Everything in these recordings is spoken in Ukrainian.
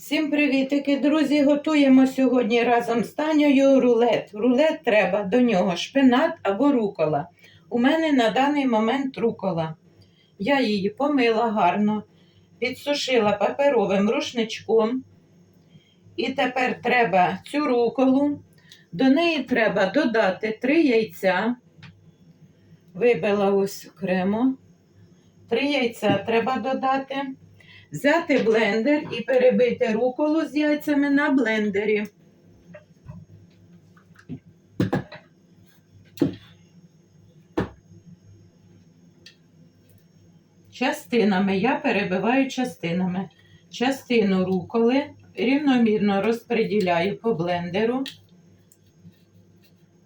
Всім привітики, друзі! Готуємо сьогодні разом з Танею рулет. Рулет треба до нього шпинат або рукола. У мене на даний момент рукола. Я її помила гарно, підсушила паперовим рушничком. І тепер треба цю руколу. До неї треба додати 3 яйця. Вибила ось окремо. 3 яйця треба додати. Взяти блендер і перебити руколу з яйцями на блендері. Частинами я перебиваю частинами. Частину руколи рівномірно розподіляю по блендеру.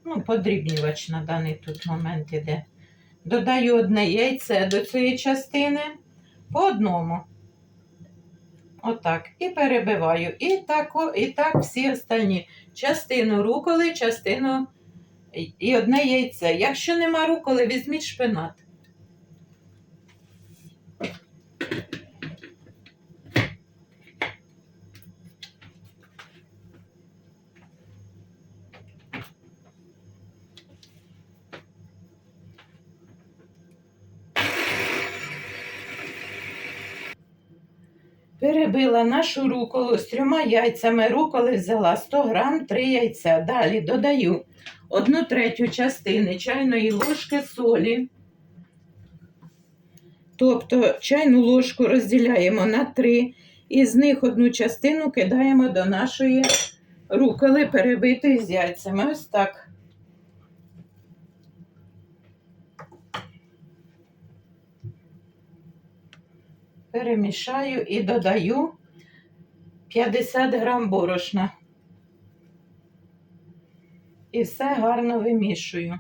Ну, подрібнювач на даний тут момент іде. Додаю одне яйце до цієї частини по одному. Отак. І перебиваю. І так, і так всі останні. Частину руколи, частину і одне яйце. Якщо нема руколи, візьміть шпинат. Перебила нашу руколу з трьома яйцями. Руколи взяла 100 грам, 3 яйця. Далі додаю одну третю частини чайної ложки солі. Тобто чайну ложку розділяємо на 3, і з них одну частину кидаємо до нашої руколи, перебитої з яйцями. Ось так. Перемішаю і додаю 50 грам борошна. І все гарно вимішую.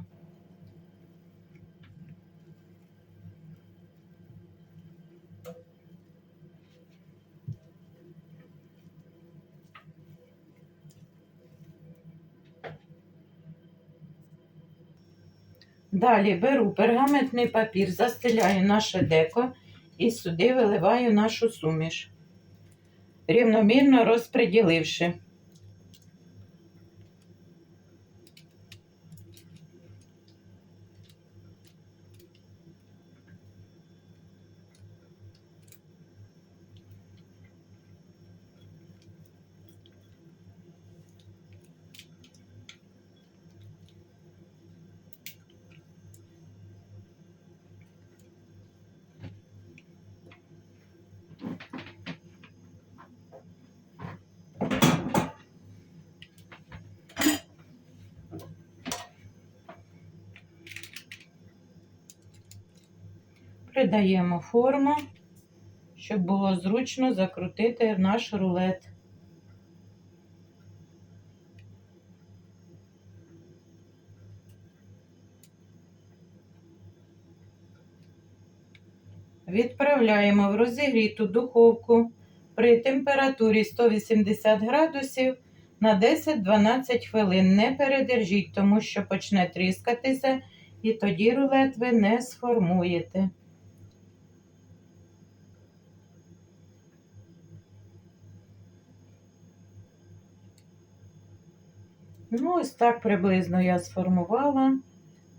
Далі беру пергаментний папір, застеляю наше деко і сюди виливаю нашу суміш, рівномірно розподіливши. Придаємо форму, щоб було зручно закрутити наш рулет. Відправляємо в розігріту духовку при температурі 180 градусів на 10-12 хвилин. Не передержіть, тому що почне тріскатися, і тоді рулет ви не сформуєте. Ну, ось так приблизно я сформувала.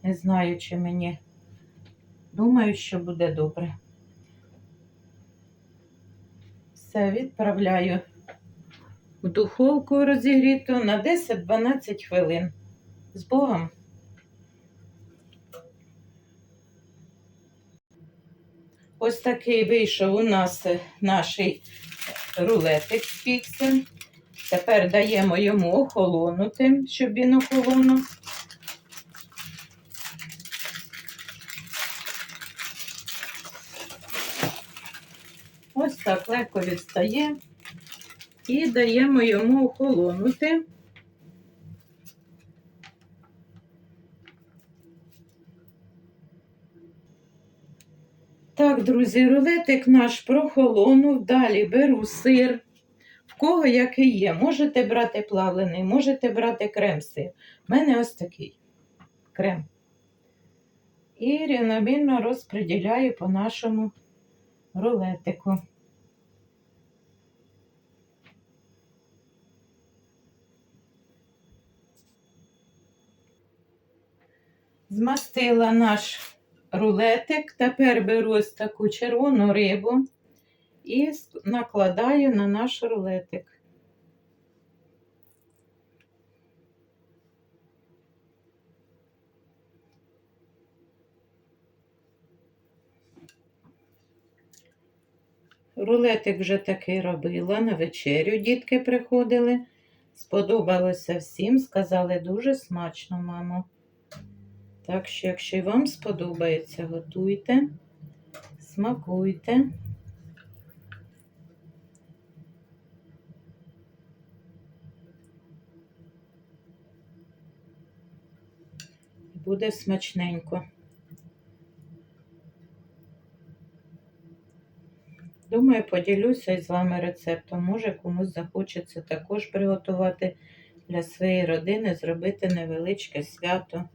Не знаю, чи мені. Думаю, що буде добре. Все, відправляю в духовку розігріту на 10-12 хвилин. З Богом. Ось такий вийшов у нас е, наш рулетик спікся. Тепер даємо йому охолонути, щоб він охолонув. Ось так легко відстає. І даємо йому охолонути. Так, друзі, рулетик наш прохолонув. Далі беру сир. В кого який є, можете брати плавлений, можете брати крем сир. У мене ось такий крем. І рівномірно розподіляю по нашому рулетику. Змастила наш рулетик, тепер беру ось таку червону рибу і накладаю на наш рулетик. Рулетик вже такий робила на вечерю. Дітки приходили. Сподобалося всім, сказали дуже смачно, мамо. Так що, якщо й вам сподобається, готуйте, смакуйте. Буде смачненько. Думаю, поділюся із вами рецептом. Може, комусь захочеться також приготувати для своєї родини, зробити невеличке свято.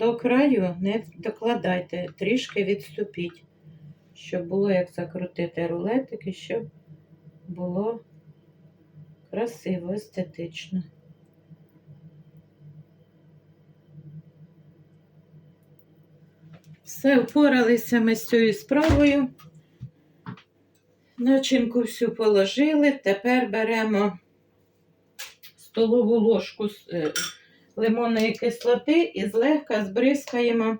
До краю не докладайте, трішки відступіть, щоб було як закрутити рулетик і щоб було красиво, естетично. Все, впоралися ми з цією справою. Начинку всю положили. Тепер беремо столову ложку з е, лимонної кислоти і злегка збризкаємо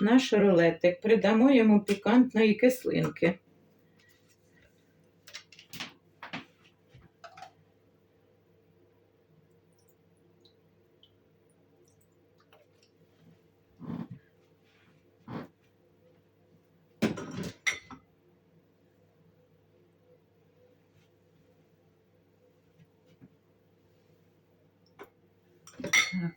наш рулетик. Придамо йому пікантної кислинки. Так.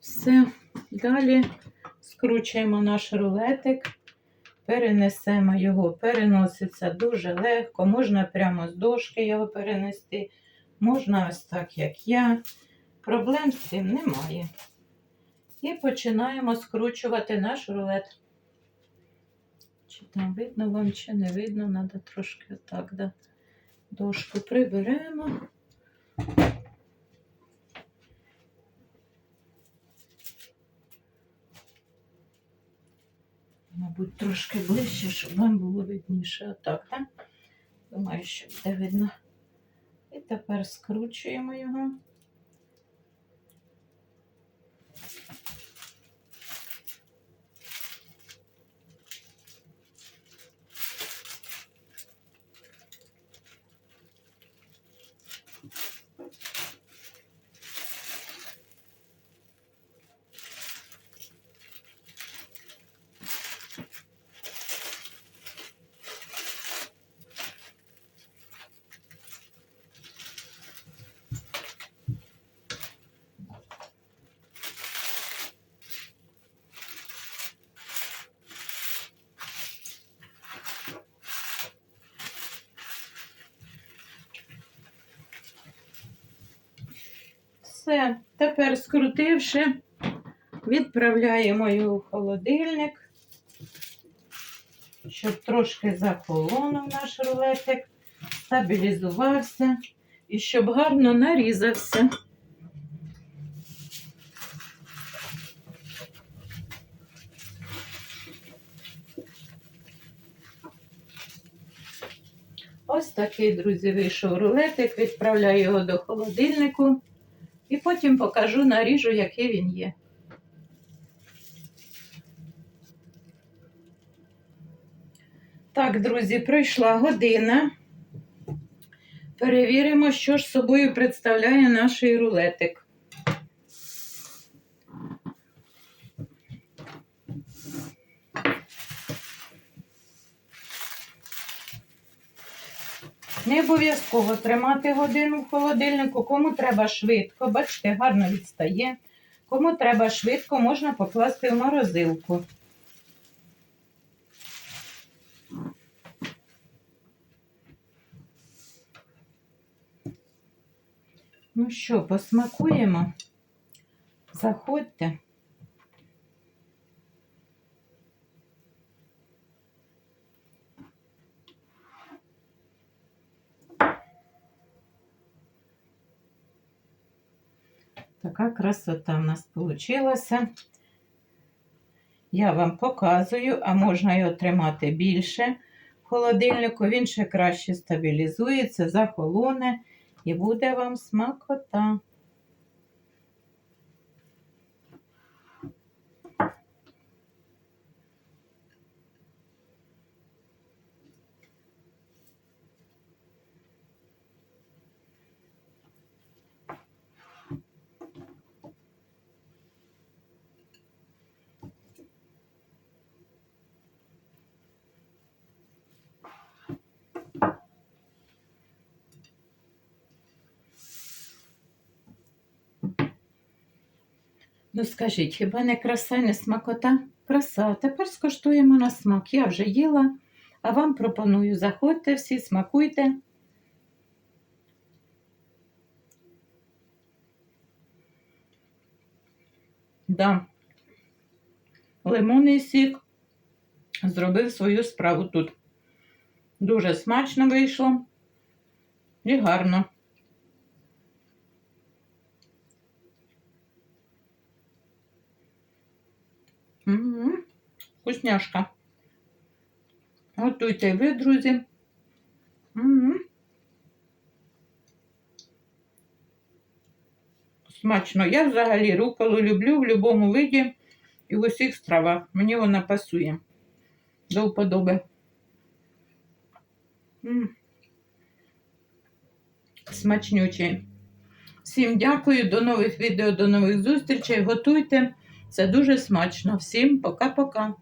Все, далі скручуємо наш рулетик, перенесемо його, переноситься дуже легко, можна прямо з дошки його перенести, можна ось так, як я. Проблем з цим немає. І починаємо скручувати наш рулет. Чи там видно вам, чи не видно, треба трошки отак, да. Дошку приберемо. Мабуть, трошки ближче, щоб вам було видніше. Отак, так? Думаю, що буде видно. І тепер скручуємо його. Все, тепер скрутивши, відправляємо його в холодильник, щоб трошки захолонув наш рулетик, стабілізувався і щоб гарно нарізався. Ось такий, друзі, вийшов рулетик, відправляю його до холодильнику. І потім покажу, наріжу, який він є. Так, друзі, пройшла година. Перевіримо, що ж собою представляє наш рулетик. Не обов'язково тримати годину в холодильнику, кому треба швидко, бачите, гарно відстає. Кому треба швидко, можна покласти в морозилку. Ну що, посмакуємо? Заходьте. Така красота в нас вийшла. Я вам показую, а можна його тримати більше в холодильнику. Він ще краще стабілізується, захолоне і буде вам смакота. Ну скажіть, хіба не краса, не смакота? Краса. Тепер скуштуємо на смак. Я вже їла, а вам пропоную. Заходьте всі, смакуйте. Да. Лимонний сік зробив свою справу тут. Дуже смачно вийшло і гарно. М, Вкусняшка. Готуйте ви, друзі. М. Смачно. Я взагалі руколу люблю в будь-якому виді і в усіх стравах. Мені вона пасує. До вподоби. Смачнючий. Всім дякую, до нових відео, до нових зустрічей. Готуйте. Це дуже смачно. Всім пока-пока.